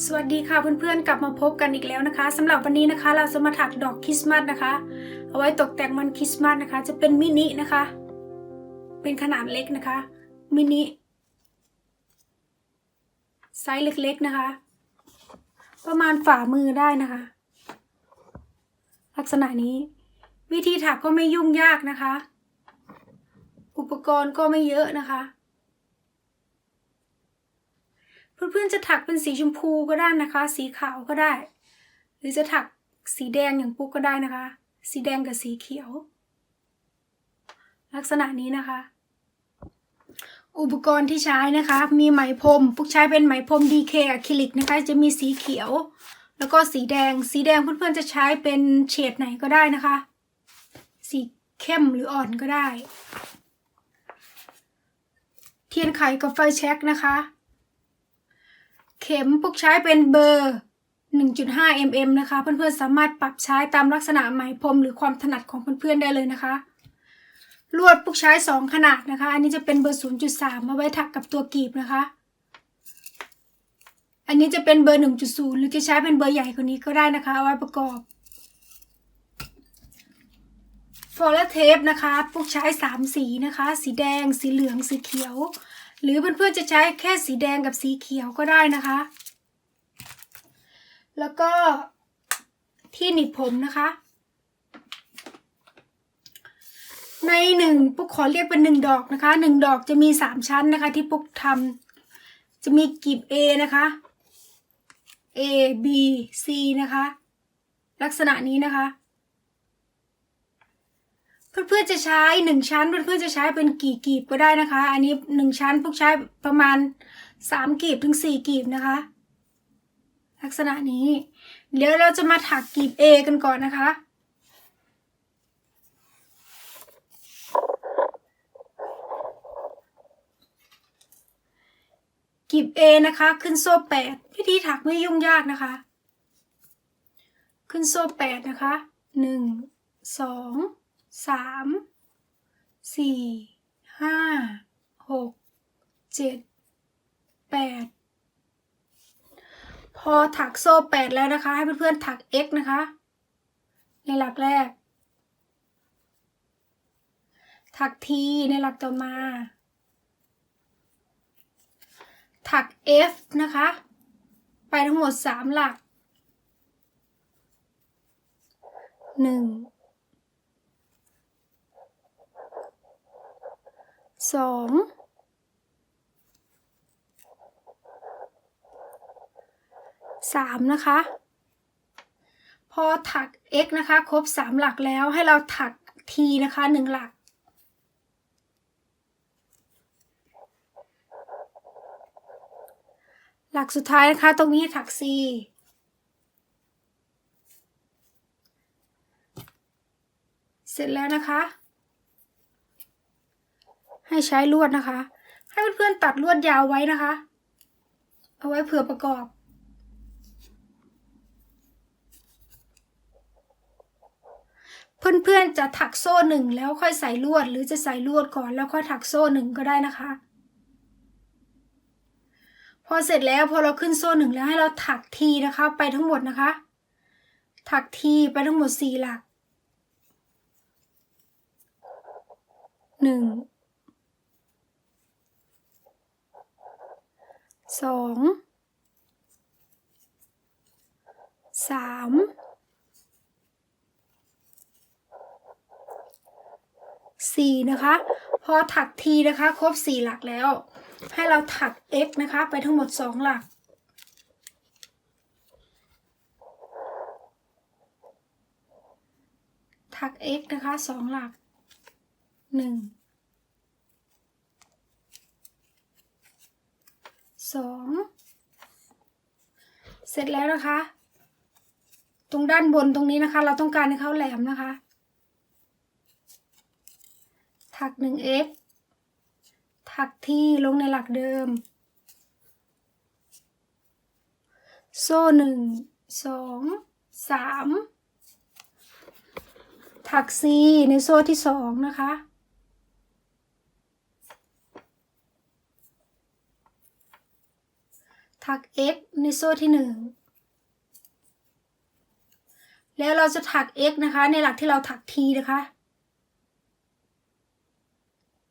สวัสดีค่ะเพื่อนๆ กลับมาพบกันอีกแล้วนะคะสำหรับวันนี้นะคะ เราจะมาถักดอกคริสต์มาสนะคะ เอาไว้ตกแต่งวันคริสต์มาสนะคะ จะเป็นมินินะคะ เป็นขนาดเล็กนะคะมินิไซส์เล็กๆนะคะ ประมาณฝ่ามือได้นะคะ ลักษณะนี้ วิธีถักก็ไม่ยุ่งยากนะคะ อุปกรณ์ก็ไม่เยอะนะคะ เพื่อนๆจะถักเป็นสีชมพูก็ได้นะคะ สีขาวก็ได้ หรือจะถักสีแดงอย่างปุ๊กก็ได้นะคะ สีแดงกับสีเขียว ลักษณะนี้นะคะ อุปกรณ์ที่ใช้นะคะ มีไหมพรมปุ๊กใช้เป็นไหมพรม DK อะคริลิกนะคะ จะมีสีเขียว แล้วก็สีแดง สีแดงเพื่อนๆจะใช้เป็นเฉดไหนก็ได้นะคะ สีเข้มหรืออ่อนก็ได้ เทียนไขกับไฟแช็กนะคะ เข็มพวกใช้เป็นเบอร์ 1.5 mm นะคะ เพื่อนๆสามารถปรับใช้ตามลักษณะไหมพรมหรือความถนัดของเพื่อนๆได้เลยนะคะ ลวดพวกใช้ 2 ขนาดนะคะ อันนี้จะเป็นเบอร์ 0.3 มาไว้ถักกับตัวกีบนะคะ อันนี้จะเป็นเบอร์ 1.0 หรือจะใช้เป็นเบอร์ใหญ่กว่านี้ก็ได้นะคะเอาไว้ประกอบฟอลเทปนะคะพวกใช้ 3 สีนะคะ สีแดง สีเหลือง สีเขียว หรือเพื่อนๆจะใช้แค่สีแดงกับสีเขียวก็ได้นะคะ แล้วก็ที่หนีบผมนะคะ ในหนึ่งปุ๊กขอเรียกเป็นหนึ่งดอกนะคะหนึ่งดอกจะมีสามชั้นนะคะ ที่ปุ๊กทำจะมีกลีบ A นะคะ A B C นะคะ ลักษณะนี้นะคะ เพื่อนๆจะใช้หนึ่งชั้นเพื่อนๆจะใช้เป็นกี่กีบก็ได้นะคะ อันนี้หนึ่งชั้นพวกใช้ประมาณสามกีบถึงสี่กีบนะคะ ลักษณะนี้ เดี๋ยวเราจะมาถักกีบ A กันก่อนนะคะกีบ A นะคะ ขึ้นโซ่แปดวิธีถักไม่ยุ่งยากนะคะ ขึ้นโซ่แปดนะคะหนึ่งสอง สามสี่ห้าหกเจ็ดแปดพอถักโซ่แปดแล้วนะคะ ให้เพื่อนๆถัก x นะคะ ในหลักแรก ถัก t ในหลักต่อมา ถัก f นะคะ ไปทั้งหมดสามหลักหนึ่ง สองสามนะคะ พอถัก x นะคะ ครบสามหลักแล้วให้เราถัก t นะคะหนึ่งหลัก หลักสุดท้ายนะคะ ตรงนี้ถัก c เสร็จแล้วนะคะ ให้ใช้ลวดนะคะ ให้เพื่อนๆตัดลวดยาวไว้นะคะ เอาไว้เผื่อประกอบ เพื่อนๆจะถักโซ่หนึ่งแล้วค่อยใส่ลวด หรือจะใส่ลวดก่อนแล้วค่อยถักโซ่หนึ่งก็ได้นะคะ พอเสร็จแล้วพอเราขึ้นโซ่หนึ่งแล้วให้เราถักทีนะคะ ไปทั้งหมดนะคะ ถักทีไปทั้งหมดสี่หลักหนึ่ง สองสามสี่นะคะ พอถักทีนะคะ ครบสี่หลักแล้ว ให้เราถัก x นะคะ ไปทั้งหมดสองหลัก ถัก x นะคะสองหลักหนึ่ง สองเสร็จแล้วนะคะ ตรงด้านบนตรงนี้นะคะ เราต้องการให้เขาแหลมนะคะ ถักหนึ่ง x ถักที่ลงในหลักเดิม โซ่หนึ่งสองสามถัก C ในโซ่ที่สองนะคะ ถัก x ในโซ่ที่หนึ่งแล้วเราจะถัก x นะคะ ในหลักที่เราถัก t นะคะ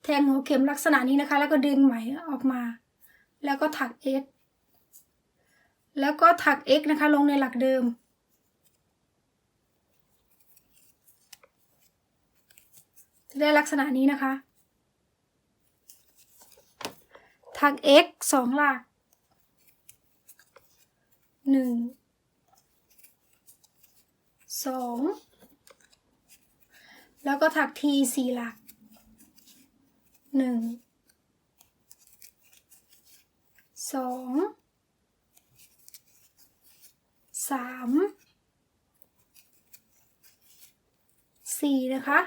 แทงหัวเข็มลักษณะนี้นะคะ แล้วก็ดึงไหมออกมา แล้วก็ถัก x แล้วก็ถัก x นะคะ ลงในหลักเดิม จะได้ลักษณะนี้นะคะ ถัก x สองหลัก หนึ่งสองแล้วก็ถัก t สี่หลักหนึ่งสองสามสี่นะคะ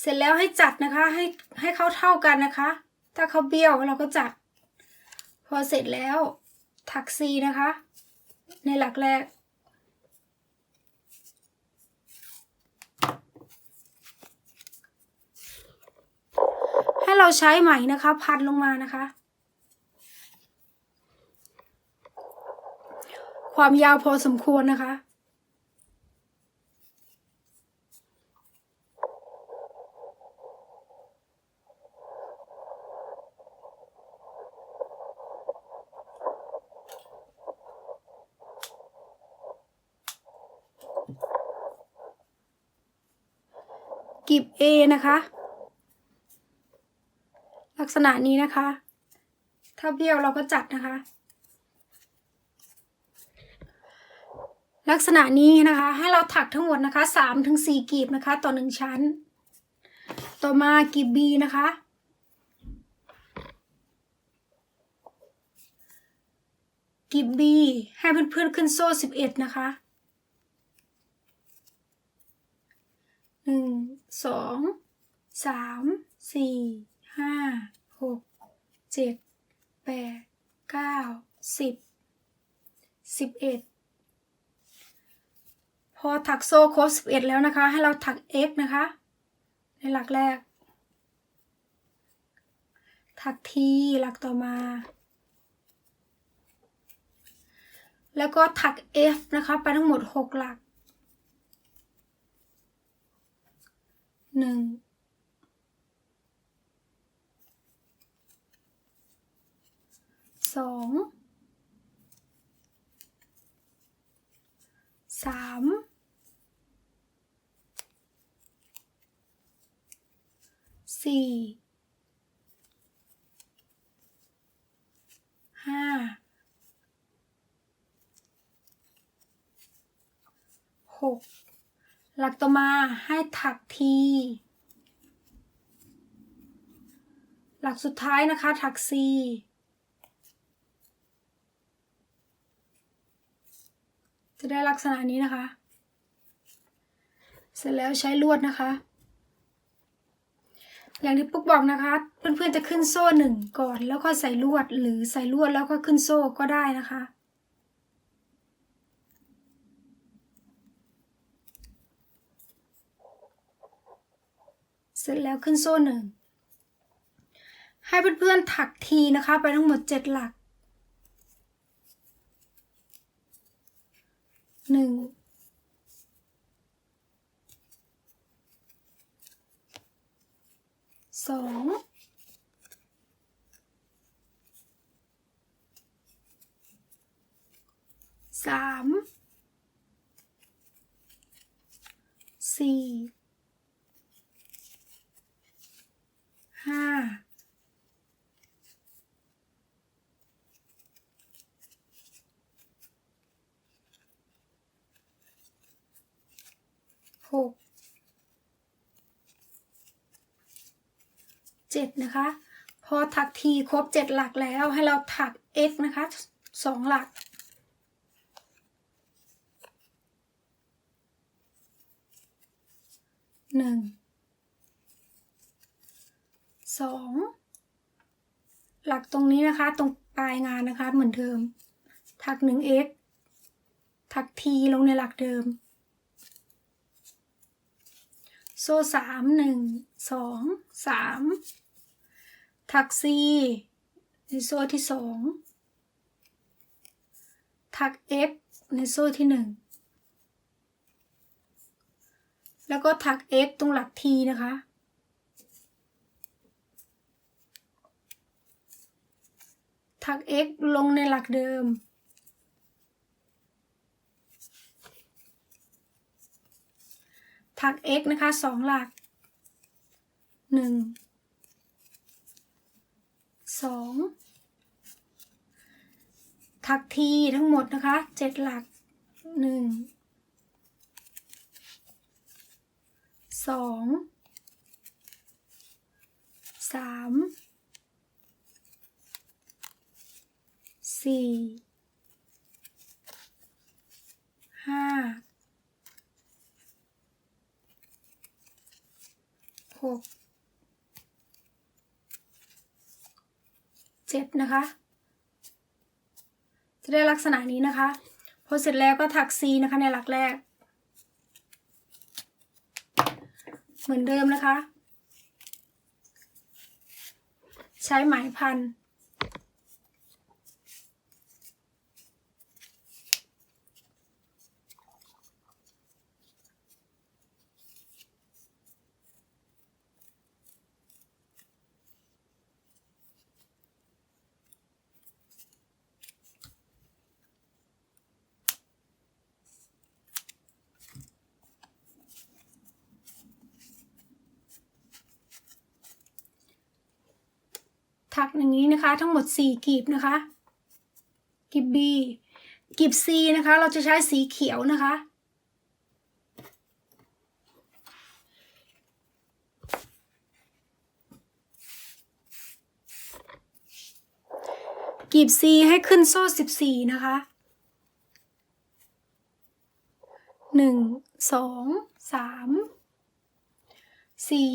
เสร็จแล้วให้จัดนะคะ ให้ให้เขาเท่ากันนะคะ ถ้าเขาเบี้ยวเราก็จัด พอเสร็จแล้วถักซีนะคะ ในหลักแรก ให้เราใช้ไหมนะคะ พันลงมานะคะ ความยาวพอสมควรนะคะ กีบ A นะคะ ลักษณะนี้นะคะ ถ้าเบี้ยวเราก็จัดนะคะ ลักษณะนี้นะคะ ให้เราถักทั้งหมดนะคะสามถึงสี่กีบนะคะ ต่อหนึ่งชั้น ต่อมากีบ B นะคะกีบ B ให้เพื่อนๆขึ้นโซ่สิบเอ็ดนะคะ หนึ่ง สองสามสี่ห้าหกเจ็ดแปดเก้าสิบสิบเอ็ดพอถักโซ่โครบสิบเอ็ดแล้วนะคะ ให้เราถัก x นะคะ ในหลักแรก ถัก t หลักต่อมา แล้วก็ถัก f นะคะ ไปทั้งหมดหกหลัก หนึ่งสองสามสี่ห้าหก หลักต่อมาให้ถักที หลักสุดท้ายนะคะ ถักซีจะได้ลักษณะนี้นะคะ เสร็จแล้วใช้ลวดนะคะ อย่างที่ปุ๊กบอกนะคะ เพื่อนๆจะขึ้นโซ่หนึ่งก่อน แล้วก็ใส่ลวดหรือใส่ลวดแล้วก็ขึ้นโซ่ก็ได้นะคะ เสร็จแล้วขึ้นโซ่หนึ่งให้เพื่อนๆถักทีนะคะ ไปทั้งหมดเจ็ดหลักหนึ่งสอง สาม สี่ ห้า หกเจ็ดนะคะ พอถักทีครบเจ็ดหลักแล้วให้เราถัก x นะคะสองหลัก หนึ่ง สอง หลักตรงนี้นะคะ ตรงปลายงานนะคะ เหมือนเดิม ถักหนึ่ง x ถัก t ลงในหลักเดิม โซ่สามหนึ่งสองสามถัก c ในโซ่ที่สองถัก x ในโซ่ที่หนึ่งแล้วก็ถัก x ตรงหลัก t นะคะ ถัก x ลงในหลักเดิม ถัก x นะคะสองหลักหนึ่งสองถักทีทั้งหมดนะคะเจ็ดหลักหนึ่งสองสามสี่ห้า หกเจ็ดนะคะ จะได้ลักษณะนี้นะคะ พอเสร็จแล้วก็ถัก C นะคะในหลักแรก เหมือนเดิมนะคะ ใช้ไหมพัน ถักอย่างนี้นะคะ ทั้งหมด 4กีบนะคะกีบ B กีบ C นะคะ เราจะใช้สีเขียวนะคะกีบ C ให้ขึ้นโซ่ 14 นะคะหนึ่งสองสามสี่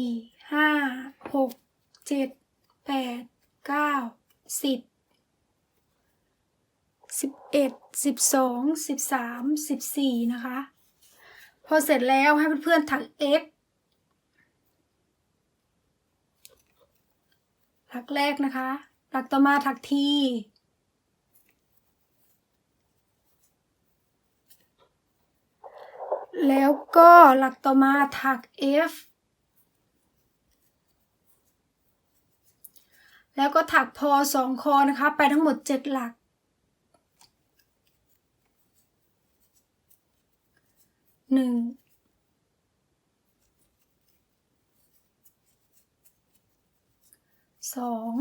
ห้าหก เก้าสิบสิบเอ็ดสิบสองสิบสามสิบสี่นะคะ พอเสร็จแล้วให้เพื่อนๆถัก x หลักแรกนะคะหลักต่อมาถัก t แล้วก็หลักต่อมาถัก f แล้วก็ถักพอสองคอนะคะ ไปทั้งหมดเจ็ดหลัก หนึ่ง สอง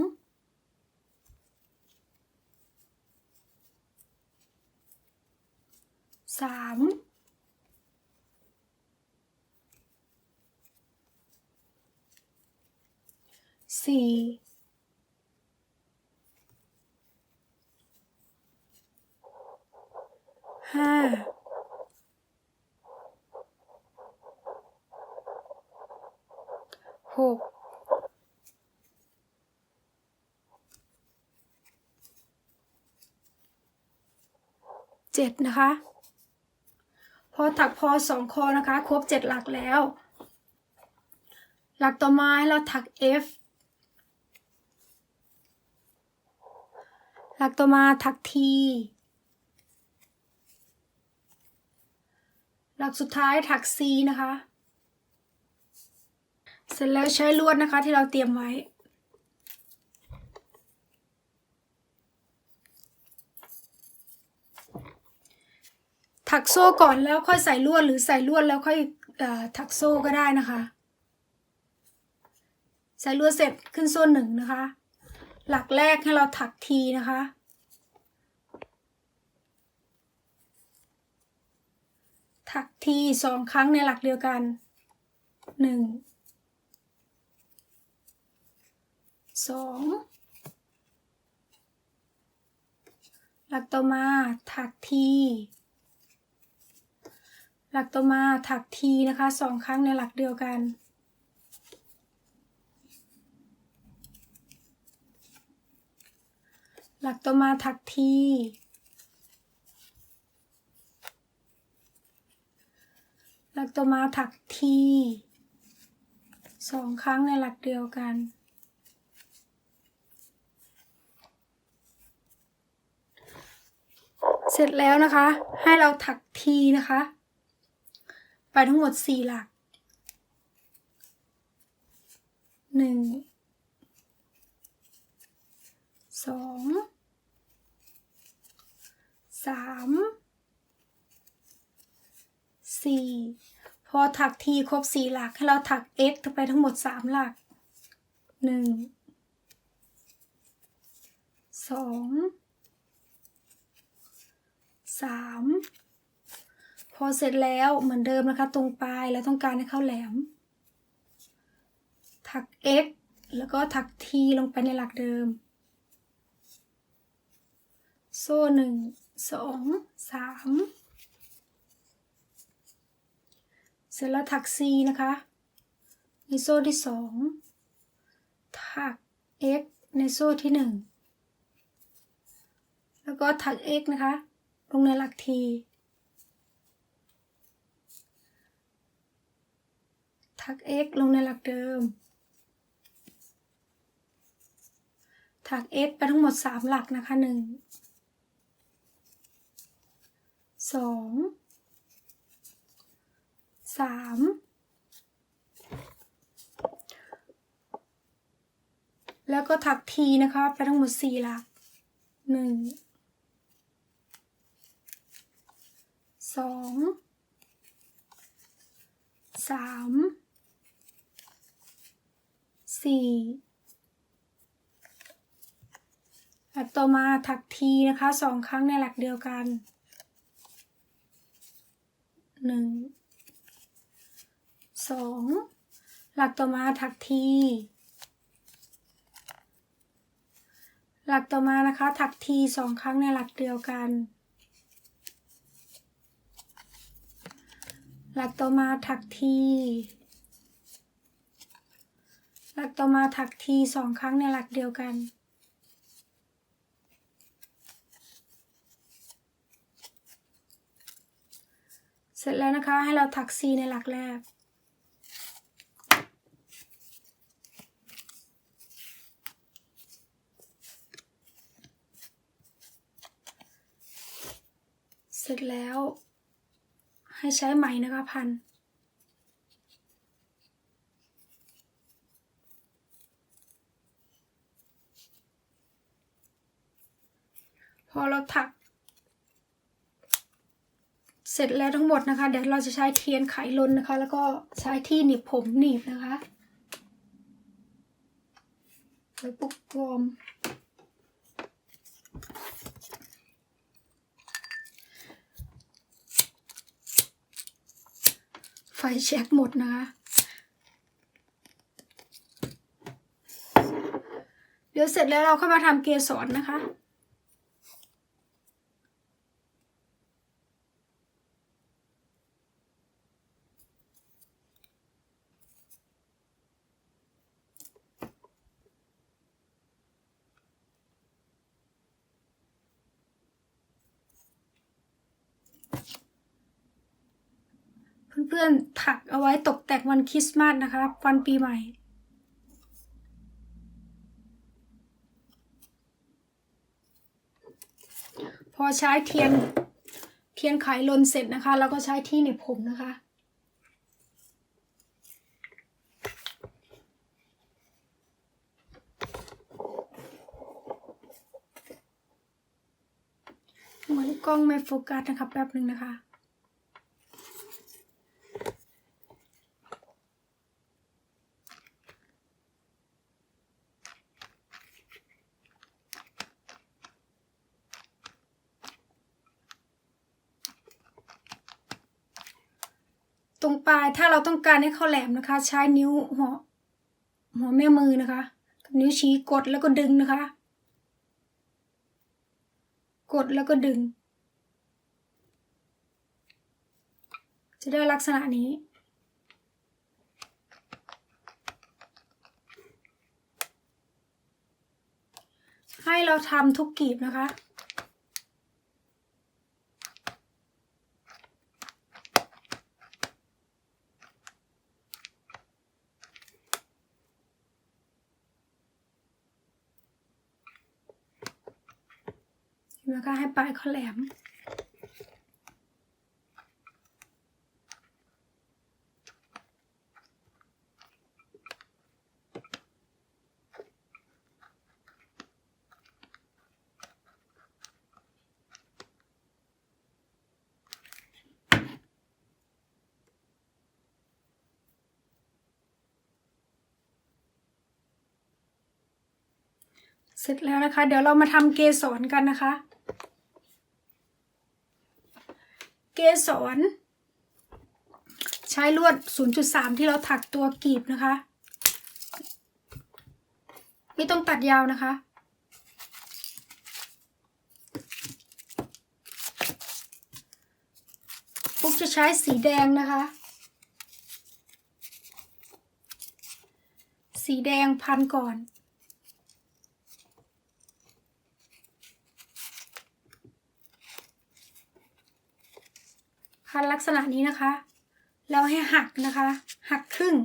สามสี่ ห้าหกเจ็ดนะคะ พอถักพอสองคอนะคะ ครบเจ็ดหลักแล้ว หลักต่อมาให้เราถัก F หลักต่อมาถัก T หลัก สุดท้ายถัก C นะคะ เสร็จแล้วใช้ลวดนะคะที่เราเตรียมไว้ถักโซ่ก่อนแล้วค่อยใส่ลวดหรือใส่ลวดแล้วค่อยอถักโซ่ก็ได้นะคะ ใส่ลวดเสร็จขึ้นโซ่หนึ่งนะคะ หลักแรกให้เราถักทีนะคะ ถักทีสองครั้งในหลักเดียวกันหนึ่งสองหลักต่อมาถักทีหลักต่อมาถักทีนะคะสองครั้งในหลักเดียวกันหลักต่อมาถักที หลักต่อมาถักทีสองครั้งในหลักเดียวกันเเสร็จแล้วนะคะ ให้เราถักทีนะคะ ไปทั้งหมดสี่หลักหนึ่งสองสาม สี่พอถักทีครบสี่หลัก ให้เราถัก x ไปทั้งหมดสามหลักหนึ่งสองสามพอเสร็จแล้วเหมือนเดิมนะคะ ตรงปลายเราต้องการให้เข้าแหลม ถัก x แล้วก็ถัก t ลงไปในหลักเดิม โซ่หนึ่งสองสาม เสร็จแล้วถัก c นะคะ ในโซ่ที่สองถัก x ในโซ่ที่หนึ่งแล้วก็ถัก x นะคะ ลงในหลัก t ถัก x ลงในหลักเดิม ถัก x ไปทั้งหมดสามหลักนะคะหนึ่ง สามแล้วก็ถักทีนะคะไปทั้งหมดสี่หลักหนึ่งสองสามสี่หลักต่อมาถักทีนะคะสองครั้งในหลักเดียวกันหนึ่ง สองหลักต่อมาถักที หลักต่อมานะคะ ถักทีสองครั้งในหลักเดียวกัน หลักต่อมาถักที หลักต่อมาถักทีสองครั้งในหลักเดียวกันเสร็จแล้วนะคะให้เราถักซีในหลักแรก ร็จแล้ว ให้ใช้ไหมนะคะพันพอเราถัก เสร็จแล้วทั้งหมดนะคะ เดี๋ยวเราจะใช้เทียนไขลนนะคะ แล้วก็ใช้ที่หนีบผมหนีบนะคะไว้ปุกกลม ฟแช็กหมดนะคะ เดี๋ยวเสร็จแล้วเราเข้ามาทำเกสรนะคะ เพื่อนๆถักเอาไว้ตกแต่งวันคริสต์มาสนะคะวันปีใหม่ พอใช้เทียนเทียนไขลนเสร็จนะคะ แล้วก็ใช้ที่เหน็บผมนะคะเหมือนกล้องไม่โฟกัสนะคะแป๊บหนึ่งนะคะ ปลาย ถ้าเราต้องการให้เขาแหลมนะคะ ใช้นิ้วหัวหัวแม่มือนะคะ นิ้วชี้กดแล้วก็ดึงนะคะ กดแล้วก็ดึง จะได้ลักษณะนี้ให้เราทำทุกกีบนะคะ แล้วก็ให้ปลายเขาแหลม เสร็จแล้วนะคะ เดี๋ยวเรามาทำเกสรกันนะคะ เกสร ใช้ลวด 0.3 ที่เราถักตัวกีบนะคะ ไม่ต้องตัดยาวนะคะ ปุ๊กจะใช้สีแดงนะคะ สีแดงพันก่อน พันลักษณะนี้นะคะ แล้วให้หักนะคะ หักครึ่ง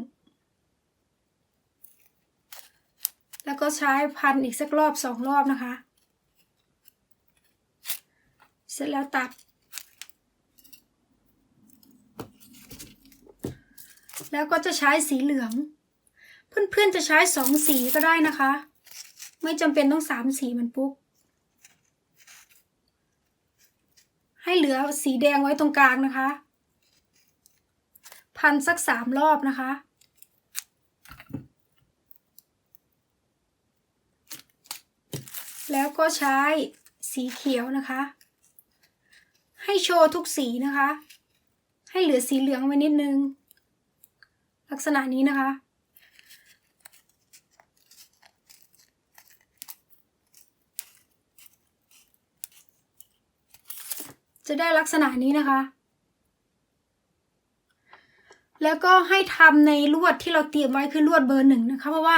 แล้วก็ใช้พันอีกสักรอบสองรอบนะคะ เสร็จแล้วตัด แล้วก็จะใช้สีเหลือง เพื่อนๆจะใช้สองสีก็ได้นะคะ ไม่จำเป็นต้องสามสีมันปุ๊ก ให้เหลือสีแดงไว้ตรงกลางนะคะ พันสักสามรอบนะคะ แล้วก็ใช้สีเขียวนะคะ ให้โชว์ทุกสีนะคะ ให้เหลือสีเหลืองไว้นิดนึง ลักษณะนี้นะคะ จะได้ลักษณะนี้นะคะ แล้วก็ให้ทำในลวดที่เราเตรียมไว้คือลวดเบอร์หนึ่งนะคะ เพราะว่า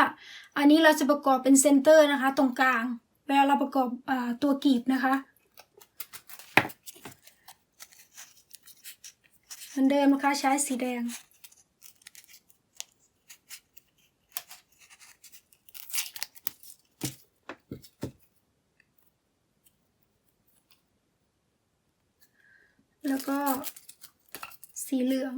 อันนี้เราจะประกอบเป็นเซนเตอร์นะคะ ตรงกลาง เวลาเราประกอบอตัวกรีบนะคะเหมือนเดิมนะคะใช้สีแดง แล้วก็สีเหลือง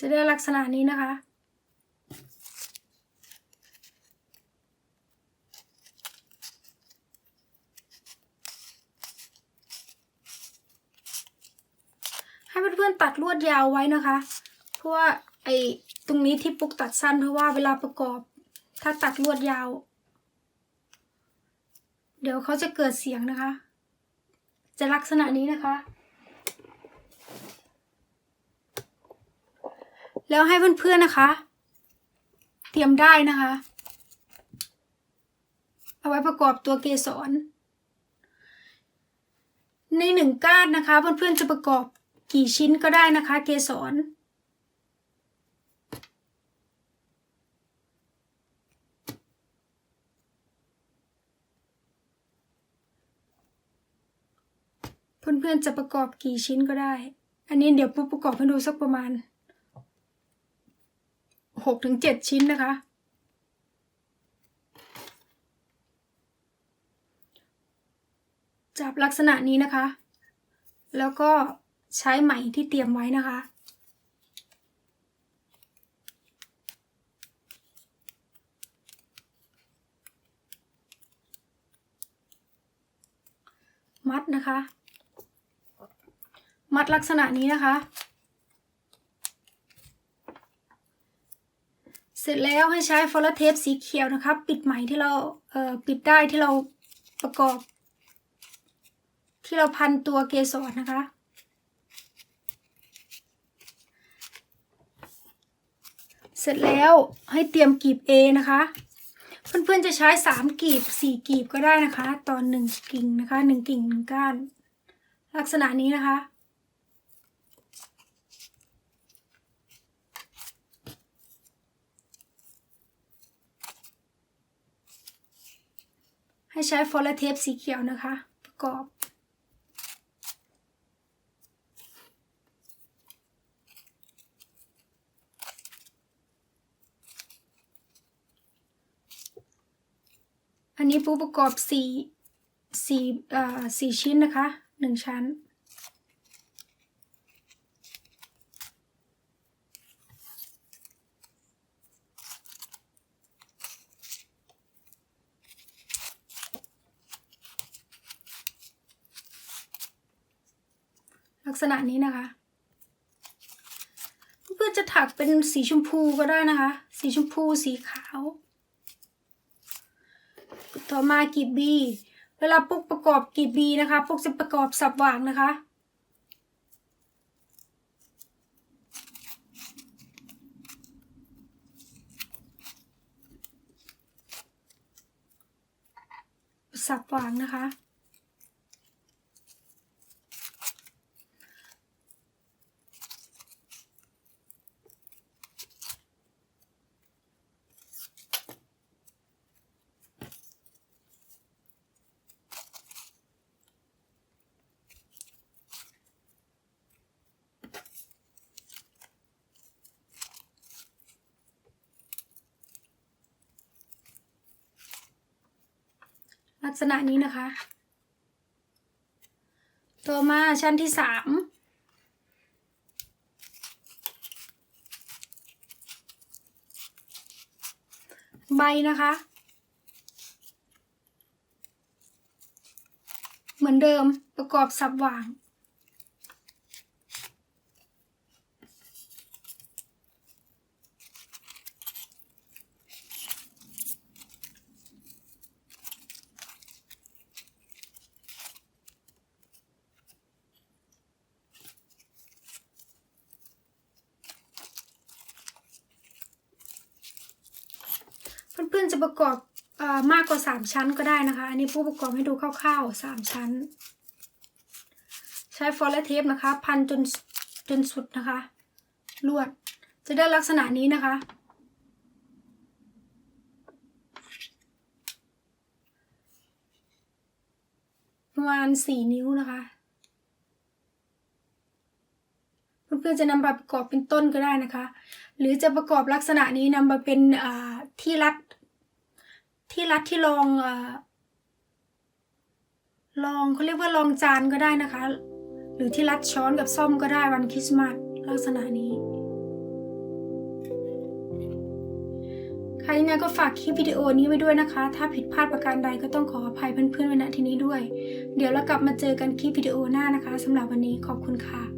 จะได้ลักษณะนี้นะคะ ให้เพื่อนๆตัดลวดยาวไว้นะคะ เพราะว่าไอ้ตรงนี้ที่ปุ๊กตัดสั้นเพราะว่าเวลาประกอบ ถ้าตัดลวดยาว เดี๋ยวเขาจะเกิดเสียงนะคะ จะลักษณะนี้นะคะ แล้วให้เพื่อนๆนะคะ เตรียมได้นะคะ เอาไว้ประกอบตัวเกสร ในหนึ่งก้านนะคะ เพื่อนๆจะประกอบกี่ชิ้นก็ได้นะคะ เกสรเพื่อนๆจะประกอบกี่ชิ้นก็ได้ อันนี้เดี๋ยวปุ๊บประกอบให้ดูสักประมาณ หกถึงเจ็ดชิ้นนะคะ จับลักษณะนี้นะคะ แล้วก็ใช้ไหมที่เตรียมไว้นะคะมัดนะคะ มัดลักษณะนี้นะคะ เสร็จแล้วให้ใช้ฟอลเทปสีเขียวนะคะปิดไหมที่เราเอ่อปิดได้ที่เราประกอบ ที่เราพันตัวเกสรนะคะ เสร็จแล้วให้เตรียมกลีบ A นะคะ เพื่อนๆจะใช้สามกลีบสี่กลีบก็ได้นะคะ ตอนหนึ่งกิ่งนะคะหนึ่งกิ่งหนึ่งก้าน ลักษณะนี้นะคะ ให้ใช้ฟอลเทปสีเขียวนะคะ ประกอบอันนี้ปูประกอบสี่สี่เอ่อสี่ชิ้นนะคะหนึ่งชั้น ลักษณะนี้นะคะ เพื่อนจะถักเป็นสีชมพูก็ได้นะคะ สีชมพูสีขาว ต่อมากีบบีเวลาปุกประกอบกีบบีนะคะปุกจะประกอบสับหว่างนะคะสับหว่างนะคะ ลักษณะนี้นะคะ ต่อมาชั้นที่สามใบนะคะ เหมือนเดิมประกอบสับหว่าง ประกอบอมากกว่าสามชั้นก็ได้นะคะ อันนี้ผู้ประกอบให้ดูคร่าวๆสามชั้น ใช้ฟอลและเทปนะคะ พันจนจนสุดนะคะ ลวด จะได้ลักษณะนี้นะคะ ประมาณสี่นิ้วนะคะเพื่อนๆจะนำมาประกอบเป็นต้นก็ได้นะคะ หรือจะประกอบลักษณะนี้นำมาเป็นที่รัด ที่รัดที่รองอ่ารองเขาเรียกว่ารองจานก็ได้นะคะ หรือที่รัดช้อนกับซ่อมก็ได้วันคริสต์มาสลักษณะนี้ค่ะยังไงก็ฝากคลิปวิดีโอนี้ไว้ด้วยนะคะ ถ้าผิดพลาดประการใดก็ต้องขออภัยเพื่อนๆไว้ณที่นี้ด้วย เดี๋ยวเรากลับมาเจอกันคลิปวิดีโอหน้านะคะสำหรับวันนี้ขอบคุณค่ะ